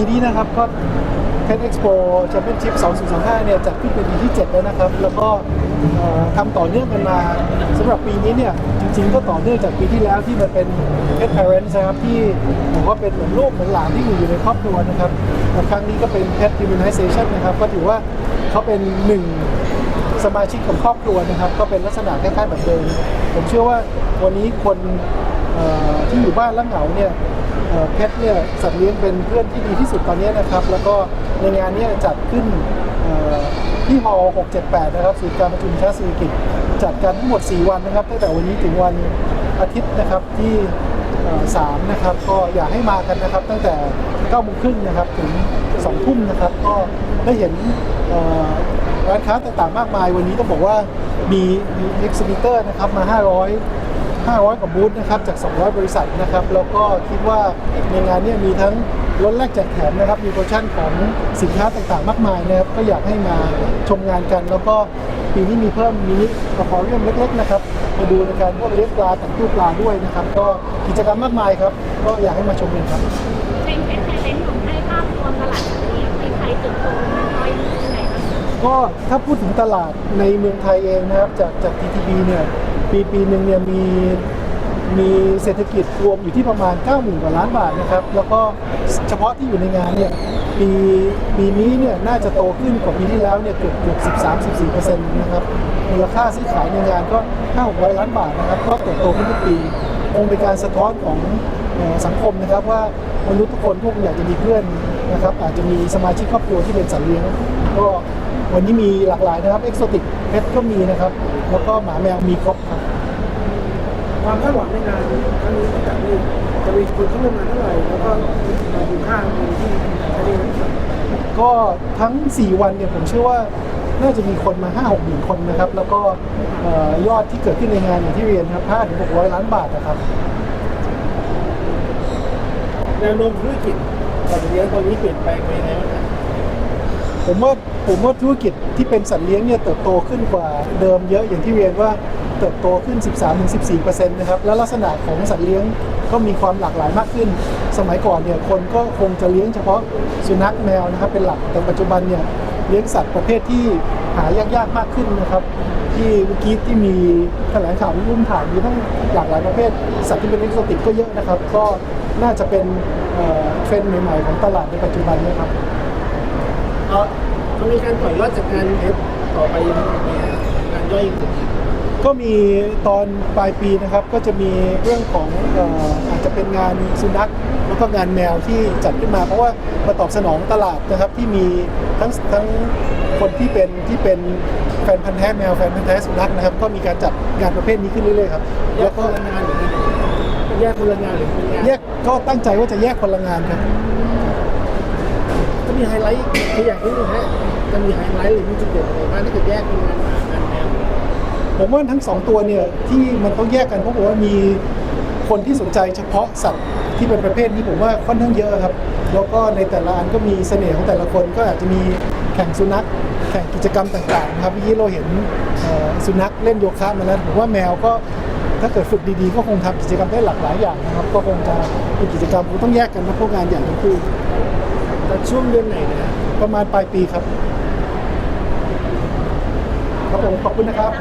ปีนี้นะครับก็ Pet Expo Championship 2025 เนี่ยจัดขึ้นเป็นปีที่ 7 แล้วนะครับ แล้วก็ทำต่อเนื่องกันมาสำหรับปีนี้เนี่ย จริงๆ ก็ต่อเนื่องจากปีที่แล้วที่มันเป็น Pet Parents นะครับ ที่ผมว่าเป็นเหมือนลูกเหมือนหลานที่อยู่อยู่ในครอบครัวนะครับแต่ครั้งนี้ก็เป็น Pet Immunization นะครับ ก็ถือว่าเขาเป็นหนึ่งสมาชิกของครอบครัวนะครับ ก็เป็นลักษณะคล้ายๆแบบเดิมผมเชื่อว่าวันนี้คนที่อยู่บ้านแล้วเหงาเนี่ย เพชรเนี่ยสัตว์เลี้ยงเป็นเพื่อนที่ดีที่สุดตอนนี้นะครับ แล้วก็ในงานนี้จัดขึ้นที่ฮอล678 นะครับศูนย์การประชุมชาติศิริกิจจัดกันทั้งหมด 4 วันนะครับตั้งแต่วันนี้ถึงวันอาทิตย์นะครับที่3นะครับก็อยากให้มากันนะครับ ตั้งแต่9โมงครึ่งนะครับถึง2ทุ่มนะครับ ก็ได้เห็นร้านค้าต่างๆมากมาย วันนี้ต้องบอกว่ามีมีเอ็กซิบิเตอร์นะครับมา 500 500 กว่าบูธนะครับจาก 200 บริษัทนะครับแล้วก็คิดว่าในงานเนี้มีทั้งลดแลกแจกแถมนะครับมีโปรโมชั่นของสินค้าต่างๆ มากมายนะครับก็อยากให้มาชมงานกัน แล้วก็ปีนี้มีเพิ่มมินิอควาเรียมเล็กๆนะครับมาดูในการพวกเลี้ยงปลาแต่งตู้ปลาด้วยนะครับ ก็กิจกรรมมากมายครับ ก็อยากให้มาชมกันครับเป็นเป็นไทยเลนของให้ภาพรวมตลาดนี้ในไทยเติบโตมากน้อยยังไงบ้างคะ ก็ถ้าพูดถึงตลาดในเมืองไทยเองนะครับ จากจาก TTB เนี่ยปีปีหนึ่งเนี่ยมีมีเศรษฐกิจรวมอยู่ที่ประมาณ 90,000กว่าล้านบาทนะครับ แล้วก็เฉพาะที่อยู่ในงานเนี่ยปีปีนี้เนี่ยน่าจะโตขึ้นกว่าปีที่แล้วเนี่ยเกือบเกือบ13 14เปอร์เซ็นต์นะครับมูลค่าซื้อขายในงานก็5 600ล้านบาทนะครับ ก็เติบโตขึ้นทุกปีคงเป็นการสะท้อนของสังคมนะครับว่ามนุษย์ทุกคนพวกอยากจะมีเพื่อนนะครับอาจจะมีสมาชิกครอบครัวที่เป็นสัตว์เลี้ยง ก็วันนี้มีหลากหลายนะครับเอ็กโซติกเพชก็มีนะครับ แล้วก็หมาแมวมีครบครับความคาดหวังในงานครั้งนี้จะมีจะมีคนเข้าร่วมงานเท่าไหร่แล้วก็มูลค่าเงินที่จะได้ก็ทั้ง 4 วันเนี่ยผมเชื่อว่าน่าจะมีคนมา 5 6หมื่นคนนะครับ แล้วก็เอ่อยอดที่เกิดขึ้นในงานอย่างที่เรียนครับ5ถึง600 ล้านบาทนะครับแนวโน้มธุรกิจสัตว์เลี้ยงตอนนี้เปลี่ยนแปลงไปยังไงบ้างครับ ผมว่าผมว่าธุรกิจที่เป็นสัตว์เลี้ยงเนี่ยเติบโตขึ้นกว่าเดิมเยอะอย่างที่เรียนว่าเติบโตขึ้น 13-14%นะครับแล้วลักษณะของสัตว์เลี้ยงก็มีความหลากหลายมากขึ้น สมัยก่อนเนี่ยคนก็คงจะเลี้ยงเฉพาะสุนัขแมวนะครับเป็นหลักแต่ปัจจุบันเนี่ยเลี้ยงสัตว์ประเภทที่หายากๆมากขึ้นนะครับ ที่เมื่อกี้ที่มีแถลงข่าวรุ่มถ่ายมีทั้งหลากหลายประเภท สัตว์ที่เป็นเอกโซติกก็เยอะนะครับ ก็น่าจะเป็นเทรนด์ใหม่ๆของตลาดในปัจจุบันนะครับ เออจะมีการต่อยอดจากงานเอฟต่อไปยังไงงานย่อยอื่นอีกก็มีตอนปลายปีนะครับก็จะมีเรื่องของเอ่ออาจจะเป็นงานสุนัขแล้วก็งานแมวที่จัดขึ้นมา เพราะว่ามาตอบสนองตลาดนะครับที่มีทั้งทั้งคนที่เป็นที่เป็นแฟนพันธ์แท้แมวแฟนพันธ์แท้สุนัขนะครับก็มีการจัดงานประเภทนี้ขึ้นเรื่อยๆครับแยแล้กวคก็นละงานหรือไงแยกคนละงานหรือคนละงานแยกก็ตั้งใจว่าจะแยกคนละงานครับจะ มีไฮไลท์คืออย่างที่นึงฮะจะมีไฮไลท์หรือมีจุดเด่นอะไรบ้างถ้าเกิดแยกเป็นงานหมางานแมวผมว่าทั้งสองตัวเนี่ยที่มันต้องแยกกันเพราะผมว่ามีคนที่สนใจเฉพาะสัตว์ที่เป็นประเภทนี้ผมว่าค่อนข้างเยอะครับ แล้วก็ในแต่ละอันก็มีเสน่ห์ของแต่ละคนก็อาจจะมีแข่งสุนัข แข่งกิจกรรมต่างๆครับเมื่อกี้เราเห็นสุนัขเล่นโยคะมาแล้วผมว่าแมวก็ถ้าเกิดฝึกดีๆ ก็คงทำกิจกรรมได้หลากหลายอย่างนะครับ ก็คงจะเป็นกิจกรรมต้องแยกกันนะพวกงานอย่างทั้งคู่ แต่ช่วงเดือนไหนนะ ประมาณปลายปีครับ ครับผมขอบคุณนะครับ